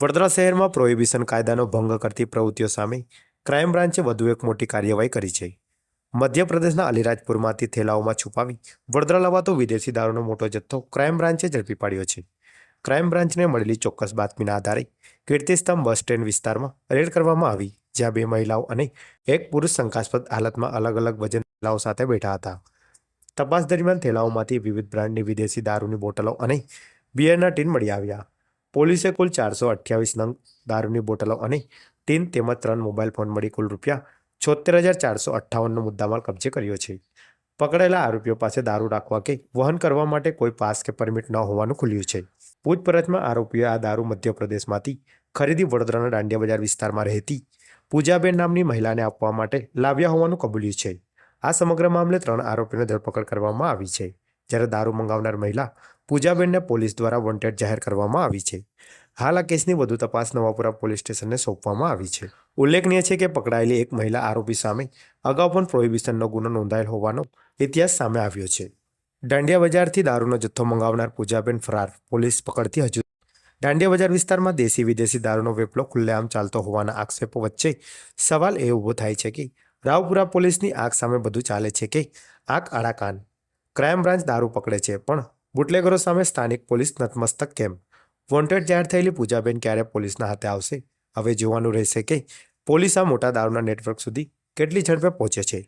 વડોદરા શહેરમાં પ્રોહિબિશન કાયદાનો ભંગ કરતી પ્રવૃત્તિઓ સામે ક્રાઇમ બ્રાન્ચે વધુ એક મોટી કાર્યવાહી કરી છે. મધ્યપ્રદેશના અલીરાજપુરમાંથી થેલાઓમાં છુપાવી વડોદરા લવાતો વિદેશી દારૂનો મોટો જથ્થો ક્રાઇમ બ્રાન્ચે ઝડપી પાડ્યો છે. ક્રાઇમ બ્રાન્ચને મળેલી ચોક્કસ બાતમીના આધારે કીર્તિસ્તંભ બસ સ્ટેન્ડ વિસ્તારમાં રેડ કરવામાં આવી, જ્યાં બે મહિલાઓ અને એક પુરુષ શંકાસ્પદ હાલતમાં અલગ અલગ વજન થેલાઓ સાથે બેઠા હતા. તપાસ દરમિયાન થેલાઓમાંથી વિવિધ બ્રાન્ડની વિદેશી દારૂની બોટલો અને બિયરના ટીન મળી આવ્યા. પોલીસે કુલ ચારસો અઠ્યાવીસ નંગ દારૂની બોટલો અને ટીન તેમજ ત્રણ મોબાઈલ ફોન મળી કુલ રૂપિયા છોતેર હજાર ચારસો અઠ્ઠાવનનો મુદ્દામાલ કબજે કર્યો છે. પકડાયેલા આરોપીઓ પાસે દારૂ રાખવા કે વહન કરવા માટે કોઈ પાસ કે પરમિટ ન હોવાનું ખુલ્યું છે. પૂછપરછમાં આરોપીએ આ દારૂ મધ્યપ્રદેશમાંથી ખરીદી વડોદરાના દાંડિયા બજાર વિસ્તારમાં રહેતી પૂજાબેન નામની મહિલાને આપવા માટે લાવ્યા હોવાનું કબૂલ્યું છે. આ સમગ્ર મામલે ત્રણ આરોપીને ધરપકડ કરવામાં આવી છે. જ્યારે દારૂ મંગાવનાર મહિલા પૂજાબેનને પોલીસ દ્વારા વોન્ટેડ જાહેર કરવામાં આવી છે. હાલ આ કેસની વધુ તપાસ નવાપુરા પોલીસ સ્ટેશનને સોંપવામાં આવી છે. ઉલ્લેખનીય છે કે પકડાયેલી એક મહિલા આરોપી સામે અગાઉ પણ પ્રોહિબિશનનો ગુનો નોંધાયેલ હોવાનો ઇતિહાસ સામે આવ્યો છે. દાંડિયા બજારથી દારૂનો જથ્થો મંગાવનાર પૂજાબેન ફરાર, પોલીસ પકડતી હજુ દાંડિયા બજાર વિસ્તારમાં દેશી વિદેશી દારૂનો વેપલો ખુલ્લેઆમ ચાલતો હોવાના આક્ષેપો વચ્ચે સવાલ એ ઊભો થાય છે કે રાવપુરા પોલીસની આંખ સામે બધું ચાલે છે કે આંખ આડા કાન ક્રાઇમ બ્રાન્ચ દારૂ પકડે છે, પણ બુટલેગરો સામે સ્થાનિક પોલીસ નતમસ્તક કેમ? વોન્ટેડ જાહેર થયેલી પૂજાબેન ક્યારે પોલીસના હાથે આવશે? હવે જોવાનું રહેશે કે પોલીસ આ મોટા દારૂના નેટવર્ક સુધી કેટલી ઝડપે પહોંચે છે.